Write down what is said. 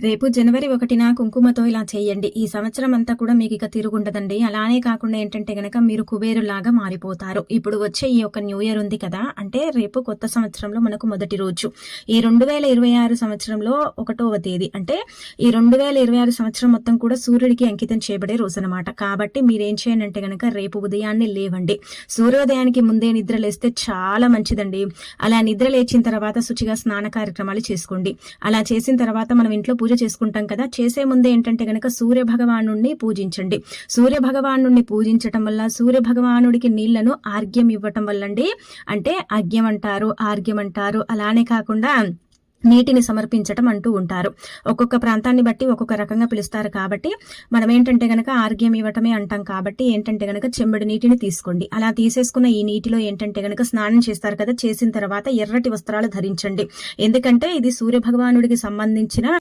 రేపు జనవరి ఒకటిన కుంకుమతో ఇలా చేయండి. ఈ సంవత్సరం అంతా కూడా మీకు ఇక తిరుగుండదండి. అలానే కాకుండా ఏంటంటే గనక మీరు కుబేరులాగా మారిపోతారు. ఇప్పుడు వచ్చే ఈ యొక్క న్యూ ఇయర్ ఉంది కదా. అంటే రేపు కొత్త సంవత్సరంలో మనకు మొదటి రోజు. ఈ రెండు వేల ఇరవై ఆరు సంవత్సరంలో ఒకటవ తేదీ. అంటే ఈ రెండు వేల ఇరవై ఆరు సంవత్సరం మొత్తం కూడా సూర్యుడికి అంకితం చేయబడే రోజు అనమాట కాబట్టి మీరేం చేయండి అంటే గనక రేపు ఉదయాన్నే లేవండి. సూర్యోదయానికి ముందే నిద్ర లేస్తే చాలా మంచిదండి. అలా నిద్ర లేచిన తర్వాత శుచిగా స్నాన కార్యక్రమాలు చేసుకోండి. అలా చేసిన తర్వాత మనం ఇంట్లో పూజ చేసుకుంటాం కదా చేసే ముందే ఏంటంటే గనక సూర్య భగవాను పూజించండి. సూర్య భగవాను పూజించటం వల్ల సూర్య భగవానుడికి నీళ్ళను ఆర్గ్యం ఇవ్వటం వల్లండి. అంటే అర్ఘ్యం అంటారు ఆర్గ్యం అంటారు అలానే కాకుండా నీటిని సమర్పించటం అంటూ ఉంటారు. ఒక్కొక్క ప్రాంతాన్ని బట్టి ఒక్కొక్క రకంగా పిలుస్తారు కాబట్టి మనం ఏంటంటే గనక ఆర్గ్యం ఇవ్వటమే అంటాం కాబట్టి ఏంటంటే గనక చెంబడి నీటిని తీసుకోండి. అలా తీసేసుకున్న ఈ నీటిలో ఏంటంటే గనక స్నానం చేస్తారు కదా చేసిన తర్వాత ఎర్రటి వస్త్రాలు ధరించండి. ఎందుకంటే ఇది సూర్య భగవానుడికి సంబంధించిన